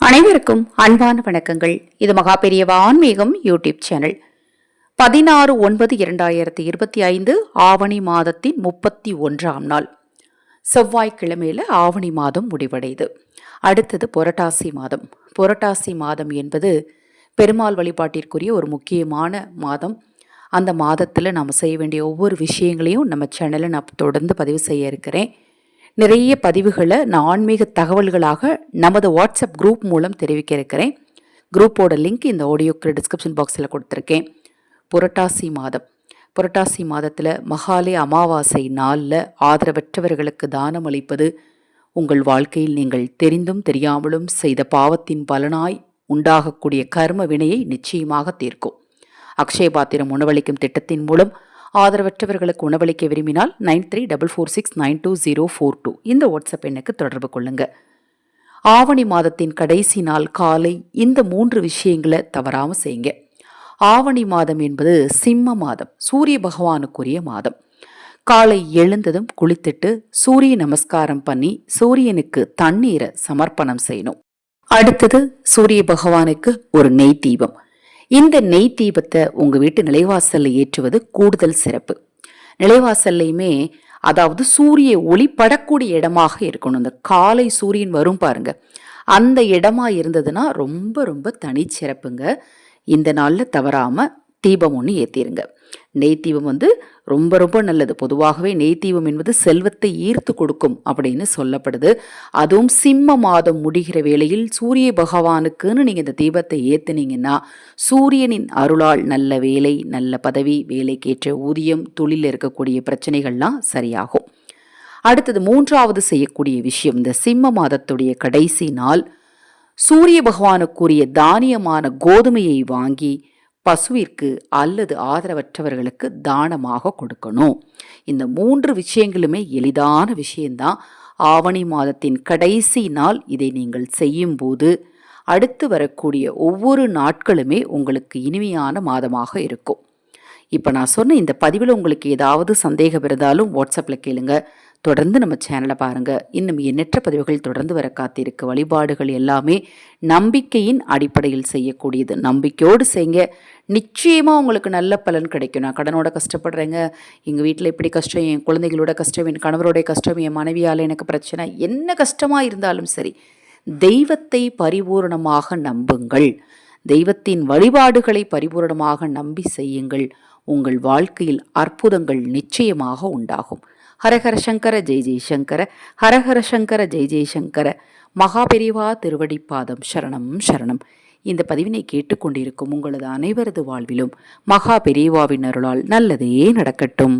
அனைவருக்கும் அன்பான வணக்கங்கள். இது மகா பெரியவா ஆன்மீகம் யூடியூப் சேனல். பதினாறு ஒன்பது இரண்டாயிரத்தி இருபத்தி ஐந்து ஆவணி மாதத்தின் முப்பத்தி ஒன்றாம் நாள். செவ்வாய்க்கிழமையில் ஆவணி மாதம் முடிவடையுது. அடுத்தது புரட்டாசி மாதம். புரட்டாசி மாதம் என்பது பெருமாள் வழிபாட்டிற்குரிய ஒரு முக்கியமான மாதம். அந்த மாதத்தில் நாம் செய்ய வேண்டிய ஒவ்வொரு விஷயங்களையும் நம்ம சேனலில் நான் தொடர்ந்து பதிவு செய்ய இருக்கிறேன். நிறைய பதிவுகளை நான் ஆன்மீக தகவல்களாக நமது வாட்ஸ்அப் குரூப் மூலம் தெரிவிக்க இருக்கிறேன் குரூப்போட லிங்க் இந்த ஆடியோக்கு டிஸ்கிரிப்ஷன் பாக்ஸில் கொடுத்துருக்கேன். புரட்டாசி மாதம். புரட்டாசி மாதத்தில் மகாலய அமாவாசை நாளில் ஆதரவற்றவர்களுக்கு தானம் அளிப்பது உங்கள் வாழ்க்கையில் நீங்கள் தெரிந்தும் தெரியாமலும் செய்த பாவத்தின் பலனாய் உண்டாகக்கூடிய கர்ம வினையை நிச்சயமாக தீர்க்கும். அக்ஷய பாத்திரம் உணவளிக்கும் திட்டத்தின் மூலம் ஆதரவற்றவர்களுக்கு உணவளிக்க விரும்பினால் nine three double four six nine two zero four two. இந்த வாட்ஸ்அப் எண்ணுக்கு தொடர்பு கொள்ளுங்க. ஆவணி மாதத்தின் கடைசி நாள் காலை இந்த மூன்று விஷயங்களை தவறாமல் செய்யுங்க. ஆவணி மாதம் என்பது சிம்ம மாதம் சூரிய பகவானுக்குரிய மாதம். காலை எழுந்ததும் குளித்துட்டு சூரிய நமஸ்காரம் பண்ணி சூரியனுக்கு தண்ணீரை சமர்ப்பணம் செய்யணும். அடுத்தது சூரிய பகவானுக்கு ஒரு நெய் தீபம். இந்த நெய் தீபத்தை உங்க வீட்டு நிலைவாசல்ல ஏற்றுவது கூடுதல் சிறப்பு. நிலைவாசல்லையுமே அதாவது சூரிய ஒளி படக்கூடிய இடமாக இருக்கணும். இந்த காலை சூரியன் வரும் பாருங்க. அந்த இடமா இருந்ததுன்னா ரொம்ப ரொம்ப தனிச்சிறப்புங்க. இந்த நாளில் தவறாம தீபம் ஒன்று ஏற்றிருங்க நெய் வந்து ரொம்ப ரொம்ப நல்லது. பொதுவாகவே நெய் என்பது செல்வத்தை ஈர்த்து கொடுக்கும் அப்படின்னு சொல்லப்படுது. அதுவும் சிம்ம மாதம் முடிகிற வேளையில் சூரிய பகவானுக்குன்னு நீங்கள் இந்த தீபத்தை ஏற்றுனீங்கன்னா சூரியனின் அருளால் நல்ல வேலை நல்ல பதவி வேலைக்கேற்ற ஊதியம் தொழிலில் இருக்கக்கூடிய பிரச்சனைகள்லாம் சரியாகும். அடுத்தது மூன்றாவது செய்யக்கூடிய விஷயம் இந்த சிம்ம மாதத்துடைய கடைசி நாள். சூரிய பகவானுக்குரிய தானியமான கோதுமையை வாங்கி பசுவிற்கு அல்லது ஆதரவற்றவர்களுக்கு தானமாக கொடுக்கணும். இந்த மூன்று விஷயங்களுமே எளிதான விஷயம்தான் ஆவணி மாதத்தின் கடைசி நாள் இதை நீங்கள் செய்யும்போது அடுத்து வரக்கூடிய ஒவ்வொரு நாட்களுமே உங்களுக்கு இனிமையான மாதமாக இருக்கும். இப்போ நான் சொன்ன இந்த பதிவில் உங்களுக்கு ஏதாவது சந்தேகம் இருந்தாலும் வாட்ஸ்அப்பில் கேளுங்கள் தொடர்ந்து நம்ம சேனலை பாருங்கள் இன்னும் எண்ணற்ற பதிவுகள் தொடர்ந்து வர காத்திருக்கு வழிபாடுகள் எல்லாமே நம்பிக்கையின் அடிப்படையில் செய்யக்கூடியது. நம்பிக்கையோடு செய்யுங்க. நிச்சயமாக உங்களுக்கு நல்ல பலன் கிடைக்கும். நான் கடனோட கஷ்டப்படுறேங்க. எங்கள் வீட்டில் இப்படி கஷ்டம் என் குழந்தைகளோட கஷ்டம் என் கணவரோட கஷ்டம் என் மனைவியால் எனக்கு பிரச்சனை என்ன கஷ்டமாக இருந்தாலும் சரி தெய்வத்தை பரிபூர்ணமாக நம்புங்கள். தெய்வத்தின் வழிபாடுகளை பரிபூர்ணமாக நம்பி செய்யுங்கள். உங்கள் வாழ்க்கையில் அற்புதங்கள் நிச்சயமாக உண்டாகும். ஹரஹர சங்கர ஜெய் ஜெய்சங்கர ஹரஹர சங்கர ஜெய் ஜெய்சங்கர மகாபெரிவா திருவடிப்பாதம் சரணம் சரணம். இந்த பதிவினை கேட்டுக்கொண்டிருக்கும் உங்களது அனைவரது வாழ்விலும் மகா பெரியவாவின் அருளால் நல்லதே நடக்கட்டும்.